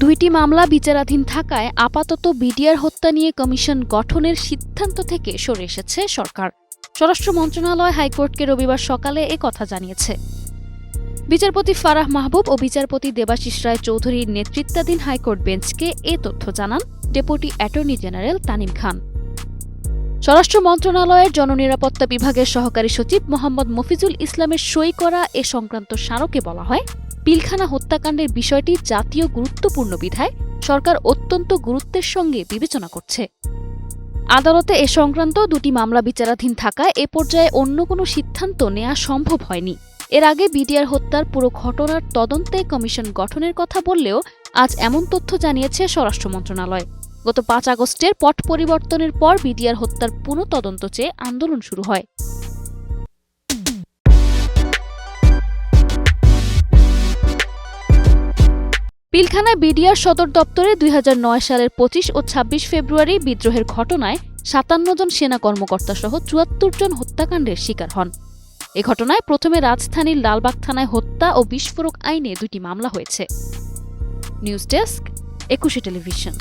দুইটি মামলা বিচারাধীন থাকায় আপাতত বিডিআর হত্যা নিয়ে কমিশন গঠনের সিদ্ধান্ত থেকে সরে এসেছে সরকার। স্বরাষ্ট্র মন্ত্রণালয় হাইকোর্টকে রবিবার সকালে এ কথা জানিয়েছে। বিচারপতি ফারাহ মাহবুব ও বিচারপতি দেবাশিস রায় চৌধুরীর নেতৃত্বাধীন হাইকোর্ট বেঞ্চকে এ তথ্য জানান। Deputy attorney general Tanim Khan. স্বরাষ্ট্র মন্ত্রণালয়ের জননিরাপত্তা বিভাগের সহকারী সচিব মোহাম্মদ মফিজুল ইসলামের সই করা এ সংক্রান্ত স্মারকে বলা হয়। পিলখানা হত্যাকাণ্ডের বিষয়টি জাতীয় গুরুত্বপূর্ণ বিধায় সরকার অত্যন্ত গুরুত্বের সঙ্গে বিবেচনা করছে। আদালতে এ সংক্রান্ত দুটি মামলা বিচারাধীন থাকায় এ পর্যায়ে অন্য কোনো সিদ্ধান্ত নেওয়া সম্ভব হয়নি। এর আগে বিডিআর হত্যার পুরো ঘটনার তদন্তে কমিশন গঠনের কথা বললেও আজ এমন তথ্য জানিয়েছে স্বরাষ্ট্র মন্ত্রণালয়। গত পাঁচ আগস্টের পট পরিবর্তনের পর বিডিআর হত্যার পুনঃ তদন্ত চেয়ে আন্দোলন শুরু হয়। পিলখানায় বিডিআর সদর দপ্তরে দুই হাজার নয় সালের পঁচিশ ও ২৬ ফেব্রুয়ারি বিদ্রোহের ঘটনায় সাতান্ন জন সেনা কর্মকর্তা সহ চুয়াত্তর জন হত্যাকাণ্ডের শিকার হন। এ ঘটনায় প্রথমে রাজধানীর লালবাগ থানায় হত্যা ও বিস্ফোরক আইনে দুটি মামলা হয়েছে। News desk, Ekushey television.